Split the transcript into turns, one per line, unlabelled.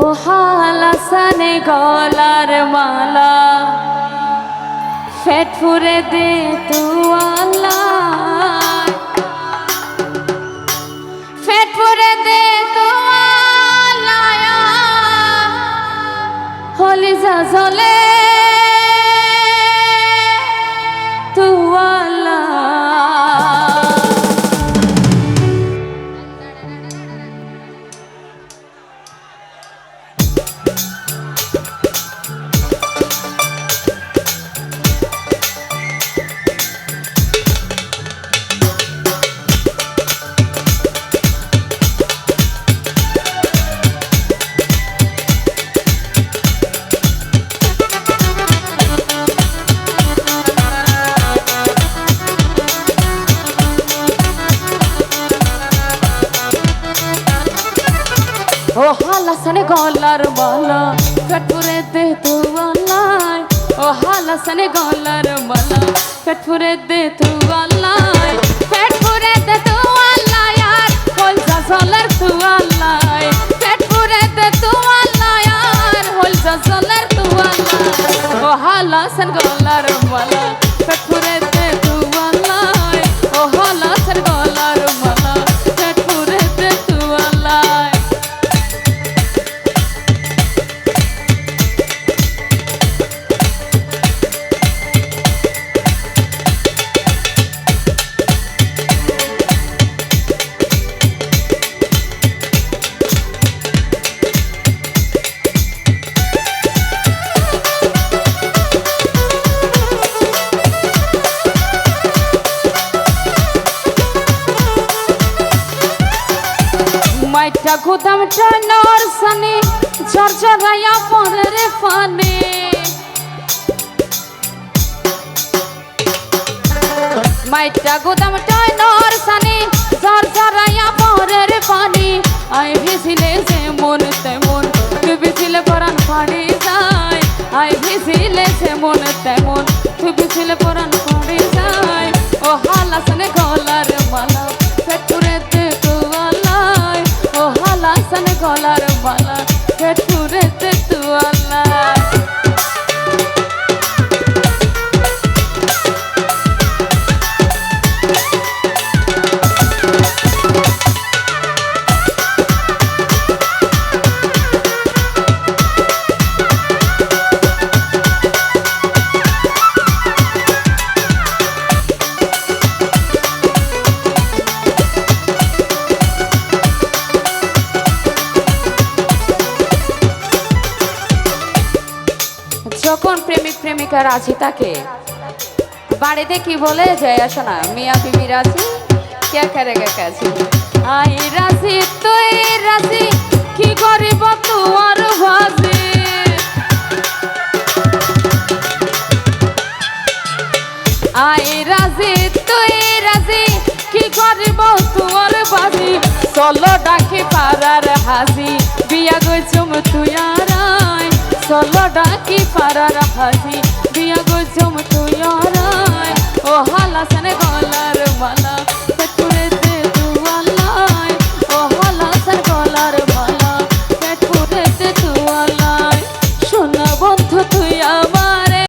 ও হালাসানে গলার মালা। ফেট ফুরে দে তুয়ালা ফেট ফুরে দে তু আল্লাহ। হলি যা জলে ও হালাসানে গলার মালা কটপুরে দে তুয়ালায় ও হালাসানে গলার মালা কটপুরে দে তুয়ালায় কটপুরে দে তুয়ালায় আর হলজা জলের তুয়ালায় কটপুরে দে তুয়ালায় আর হলজা জলের তুয়ালায় ও হালাসান গলার মালা মাইটা গুদাম টানোর সানে ঝরঝরাইয়া পরে রে ফানে মাইটা গুদাম টানোর সানে ঝরঝরাইয়া পরে রে পানি আই ভিজিলে যে মন তেমন তুই ভিজিলে পরান ফাড়ি যায় আই ভিজিলে যে মন তেমন তুই ভিজিলে পরান প্রেমিক রাজি বাড়িতে কি বলে? যায় আসো না। মিয়া বিবি রাজি? কে কাজি আই রাজি, তুই রাজি? কি করিব তোমার ভাজি? আই রাজি, তুই রাজি? কি করিব বাজি চলো ডাকি পারার হাজি। বিয়া আর আয় চলো ডাকি পারার হাজি বিয়া গইছুম